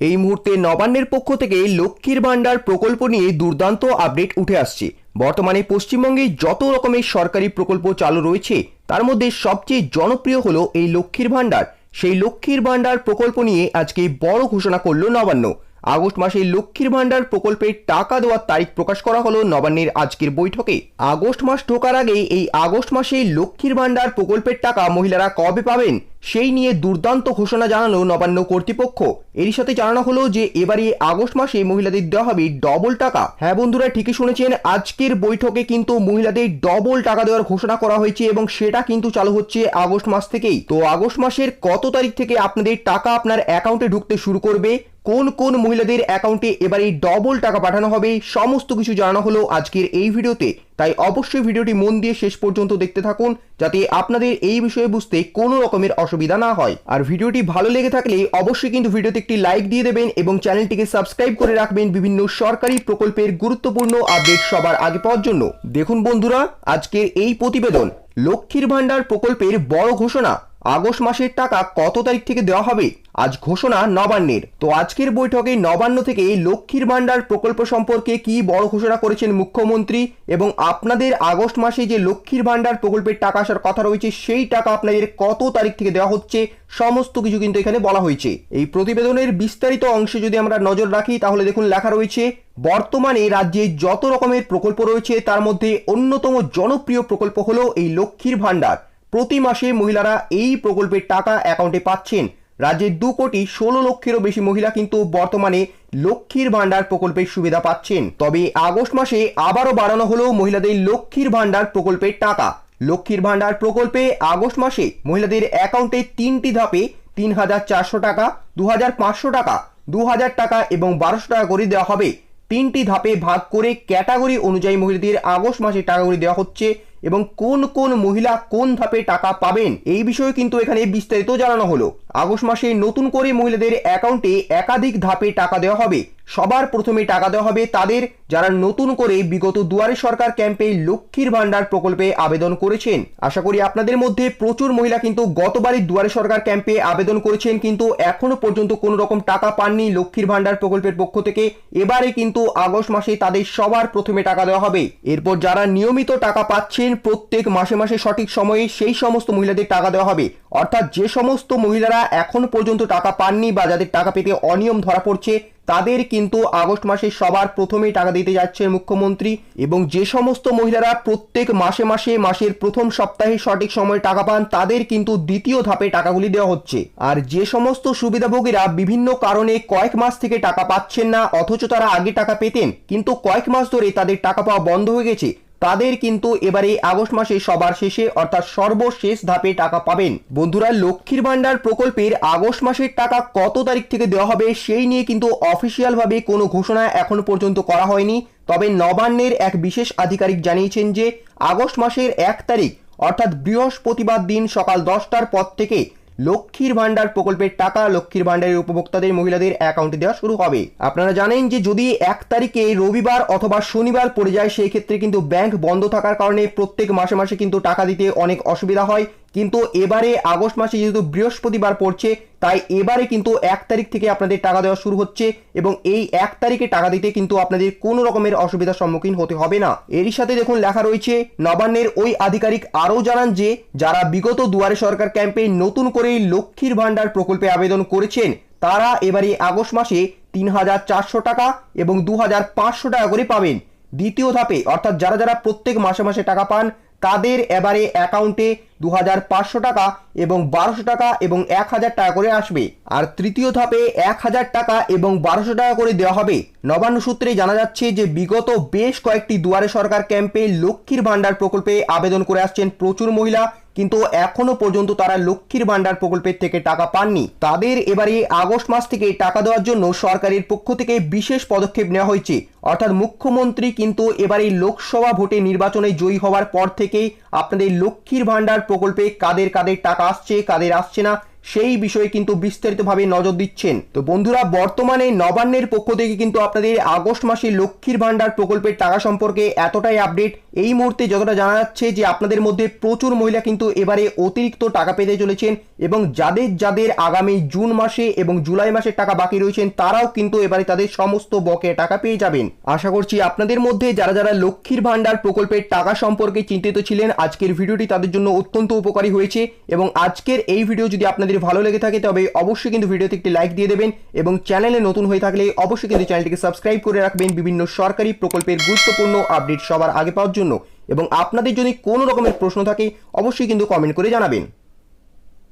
এই মুহূর্তে নবান্নের পক্ষ থেকে লক্ষ্মীর ভাণ্ডার প্রকল্প নিয়ে দুর্দান্ত আপডেট উঠে আসছে। বর্তমানে পশ্চিমবঙ্গে যত রকমের সরকারি প্রকল্প চালু রয়েছে, তার মধ্যে সবচেয়ে জনপ্রিয় হলো এই লক্ষ্মীর ভাণ্ডার। সেই লক্ষ্মীর ভাণ্ডার প্রকল্প নিয়ে আজকে বড় ঘোষণা করল নবান্ন। আগস্ট মাসে লক্ষ্মীর ভাণ্ডার প্রকল্পের টাকা দেওয়ার তারিখ প্রকাশ করা হলো নবান্নের আজকের বৈঠকে। আগস্ট মাস ঢোকার আগে এই আগস্ট মাসে লক্ষ্মীর ভাণ্ডার প্রকল্পের টাকা মহিলারা কবে পাবেন, সেই নিয়ে দুর্দান্ত ঘোষণা জানালো নবান্ন কর্তৃপক্ষ। এরই সাথে জানানো হলো যে এবারে আগস্ট মাসে মহিলাদের দেওয়া হবে ডবল টাকা। হ্যাঁ বন্ধুরা, ঠিকই শুনেছেন, আজকের বৈঠকে কিন্তু মহিলাদের ডবল টাকা দেওয়ার ঘোষণা করা হয়েছে এবং সেটা কিন্তু চালু হচ্ছে আগস্ট মাস থেকেই। তো আগস্ট মাসের কত তারিখ থেকে আপনাদের টাকা আপনার অ্যাকাউন্টে ঢুকতে শুরু করবে কোন কোন মহিলাদের অ্যাকাউন্টে এবারে ডবল টাকা পাঠানো হবে, সমস্ত কিছু জানানো হলো আজকের এই ভিডিওতে। তাই অবশ্যই ভিডিওটি মন দিয়ে শেষ পর্যন্ত দেখতে থাকুন, যাতে আপনাদের এই বিষয়ে বুঝতে কোনো রকমের অসুবিধা না হয়। আর ভিডিওটি ভালো লেগে থাকলে অবশ্যই কিন্তু ভিডিওতে একটি লাইক দিয়ে দেবেন এবং চ্যানেলটিকে সাবস্ক্রাইব করে রাখবেন বিভিন্ন সরকারি প্রকল্পের গুরুত্বপূর্ণ আপডেট সবার আগে পাওয়ার জন্য। দেখুন বন্ধুরা, আজকের এই প্রতিবেদন, লক্ষ্মীর ভাণ্ডার প্রকল্পের বড় ঘোষণা। আগস্ট মাসের টাকা কত তারিখ থেকে দেওয়া হবে? আজ ঘোষণা নবান্নের। তো আজকের বৈঠকে নবান্ন থেকে লক্ষ্মীর ভাণ্ডার প্রকল্প সম্পর্কে কি বড় ঘোষণা করেছেন মুখ্যমন্ত্রী? এবং আপনাদের আগস্ট মাসে যে লক্ষ্মীর ভাণ্ডার প্রকল্পের টাকা আসার কথা রয়েছে, সেই টাকা আপনাদের কত তারিখ থেকে দেওয়া হচ্ছে? সমস্ত কিছু কিন্তু এখানে বলা হয়েছে। এই প্রতিবেদনের বিস্তারিত অংশে যদি আমরা নজর রাখি, তাহলে দেখুন লেখা রয়েছে, বর্তমানে রাজ্যে যত রকমের প্রকল্প রয়েছে, তার মধ্যে অন্যতম জনপ্রিয় প্রকল্প হলো এই লক্ষ্মীর ভাণ্ডার। প্রতি মাসে মহিলারা এই প্রকল্পের টাকা অ্যাকাউন্টে পাচ্ছেন। রাজ্যের দু কোটি ষোলো লক্ষেরও বেশি মহিলা কিন্তু বর্তমানে লক্ষ্মীর ভাণ্ডার প্রকল্পের সুবিধা পাচ্ছেন। তবে আগস্ট মাসে আবারও বাড়ানো হলো মহিলাদের লক্ষ্মীর ভাণ্ডার প্রকল্পের টাকা। লক্ষ্মীর ভাণ্ডার প্রকল্পে আগস্ট মাসে মহিলাদের অ্যাকাউন্টে তিনটি ধাপে তিন হাজার চারশো টাকা, দু হাজার পাঁচশো টাকা, দু হাজার টাকা এবং বারোশো টাকা করে দেওয়া হবে। তিনটি ধাপে ভাগ করে ক্যাটাগরি অনুযায়ী মহিলাদের আগস্ট মাসে টাকাগুলি দেওয়া হচ্ছে। এবং কোন কোন মহিলা কোন ধাপে টাকা পাবেন, এই বিষয়ে কিন্তু এখানে বিস্তারিত জানানো হলো। আগস্ট মাসে নতুন করে মহিলাদের অ্যাকাউন্টে একাধিক ধাপে টাকা দেওয়া হবে। সবার প্রথমে টাকা দেওয়া হবে তাদের যারা নতুন করে বিগত দুয়ারে সরকার ক্যাম্পে লক্ষ্মীর ভাণ্ডার প্রকল্পে আবেদন করেছেন। আশা করি আপনাদের মধ্যে প্রচুর মহিলা কিন্তু গতবারই দুয়ারে সরকার ক্যাম্পে আবেদন করেছেন, কিন্তু এখনও পর্যন্ত কোনো রকম টাকা পাননি লক্ষ্মীর ভাণ্ডার প্রকল্পের পক্ষ থেকে। এবারে কিন্তু আগস্ট মাসে তাদের সবার প্রথমে টাকা দেওয়া হবে। এরপর যারা নিয়মিত টাকা পাচ্ছেন, প্রত্যেক মাসে মাসে সঠিক সময়ে সেই সমস্ত মহিলাদের টাকা দেওয়া হবে। অর্থাৎ যে সমস্ত মহিলারা এখন পর্যন্ত টাকা পাননি বা যাদের টাকা পেতে অনিয়ম ধরা পড়ছে, তাদের কিন্তু আগস্ট মাসে সবার প্রথমেই টাকা দিতে যাচ্ছে মুখ্যমন্ত্রী এবং যে সমস্ত মহিলারা প্রত্যেক মাসে মাসে মাসের প্রথম সপ্তাহে সঠিক সময়ে টাকা পান, তাদের কিন্তু দ্বিতীয় ধাপে টাকাগুলি দেওয়া হচ্ছে। আর যে সমস্ত সুবিধাভোগীরা বিভিন্ন কারণে কয়েক মাস থেকে টাকা পাচ্ছেন না, অথচ তারা আগে টাকা পেতেন, কিন্তু কয়েক মাস ধরে তাদের টাকা পাওয়া বন্ধ হয়ে গেছে তাদের কিন্তু এবারে আগস্ট মাসে সবার শেষে অর্থাৎ সর্বশেষ ধাপে টাকা পাবেন। বন্ধুরা, লক্ষ্মীর ভাণ্ডার প্রকল্পের আগস্ট মাসের টাকা কত তারিখ থেকে দেওয়া হবে সেই নিয়ে কিন্তু অফিসিয়ালভাবে কোনো ঘোষণা এখনও পর্যন্ত করা হয়নি। তবে নবান্নের এক বিশেষ আধিকারিক জানিয়েছেন যে, আগস্ট মাসের এক তারিখ, অর্থাৎ বৃহস্পতিবার দিন সকাল দশটার পর থেকে লক্ষ্মীর ভাণ্ডার প্রকল্পের টাকা লক্ষ্মীর ভাণ্ডারের উপভোক্তাদের মহিলাদের অ্যাকাউন্টে দেওয়া শুরু হবে। আপনারা জানেন যে যদি এক তারিখে রবিবার অথবা শনিবার পড়ে যায়, সেই ক্ষেত্রে কিন্তু ব্যাংক বন্ধ থাকার কারণে প্রত্যেক মাসে মাসে কিন্তু টাকা দিতে অনেক অসুবিধা হয়। কিন্তু এবারে আগস্ট মাসে যেহেতু বৃহস্পতিবার পড়ছে, তাই এবারে কিন্তু এক তারিখ থেকে আপনাদের টাকা দেওয়া শুরু হচ্ছে এবং এই এক তারিখে টাকা দিতে কিন্তু আপনাদের কোনো রকমের অসুবিধার সম্মুখীন হতে হবে না। এরই সাথে দেখুন লেখা রয়েছে, নবান্নের ওই আধিকারিক আরও জানান যে, যারা বিগত দুয়ারে সরকার ক্যাম্পে নতুন করে লক্ষ্মীর ভাণ্ডার প্রকল্পে আবেদন করেছেন, তারা এবারে আগস্ট মাসে তিন হাজার চারশো টাকা এবং দু হাজার পাঁচশো টাকা করে পাবেন। দ্বিতীয় ধাপে, অর্থাৎ যারা যারা প্রত্যেক মাসে মাসে টাকা পান তাদের এবারে অ্যাকাউন্টে দু হাজার পাঁচশো টাকা এবং বারোশো টাকা এবং এক হাজার টাকা করে আসবে। আর তৃতীয় ধাপে এক হাজার টাকা এবং বারোশো টাকা করে দেওয়া হবে। নবান্ন সূত্রে জানা যাচ্ছে যে, বিগত বেশ কয়েকটি দুয়ারে সরকার ক্যাম্পে লক্ষ্মীর ভাণ্ডার প্রকল্পে আবেদন করে আসছেন প্রচুর মহিলা। কিন্তু এখনও পর্যন্ত তারা লক্ষ্মীর ভাণ্ডার প্রকল্পের থেকে টাকা পাননি। তাদের এবারে আগস্ট মাস থেকে টাকা দেওয়ার জন্য সরকারের পক্ষ থেকে বিশেষ পদক্ষেপ নেওয়া হয়েছে। অর্থাৎ মুখ্যমন্ত্রী কিন্তু এবারে লোকসভা ভোটে নির্বাচনে জয়ী হওয়ার পর থেকেই আপনাদের লক্ষ্মীর ভাণ্ডার প্রকল্পে কাদের কাদের টাকা আসছে, কাদের আসছে না সেই বিষয়ে কিন্তু বিস্তারিতভাবে নজর দিচ্ছেন। তো বন্ধুরা, বর্তমানে নবান্নের পক্ষ থেকে কিন্তু আপনাদের আগস্ট মাসে লক্ষ্মীর ভান্ডার প্রকল্পের টাকা সম্পর্কে এতটাই আপডেট, এই মুহূর্তে যতটা জানা যাচ্ছে যে আপনাদের মধ্যে প্রচুর মহিলা কিন্তু এবারে অতিরিক্ত টাকা পেতে চলেছেন এবং যাদের যাদের আগামী জুন মাসে এবং জুলাই মাসের টাকা বাকি রয়েছেন, তারাও কিন্তু এবারে তাদের সমস্ত বকে টাকা পেয়ে যাবেন। আশা করছি আপনাদের মধ্যে যারা যারা লক্ষ্মীর ভান্ডার প্রকল্পের টাকা সম্পর্কে চিন্তিত ছিলেন, আজকের ভিডিওটি তাদের জন্য অত্যন্ত উপকারী হয়েছে এবং আজকের এই ভিডিও যদি আপনাদের ভালো লেগে থাকে, তবে অবশ্যই কিন্তু ভিডিওতে একটি লাইক দিয়ে দেবেন এবং চ্যানেলে নতুন হয়ে থাকলে অবশ্যই কিন্তু চ্যানেলটিকে সাবস্ক্রাইব করে রাখবেন বিভিন্ন সরকারি প্রকল্পের গুরুত্বপূর্ণ আপডেট সবার আগে পাওয়ার জন্য। এবং আপনাদের যদি কোনো রকমের প্রশ্ন থাকে, অবশ্যই কিন্তু কমেন্ট করে জানাবেন।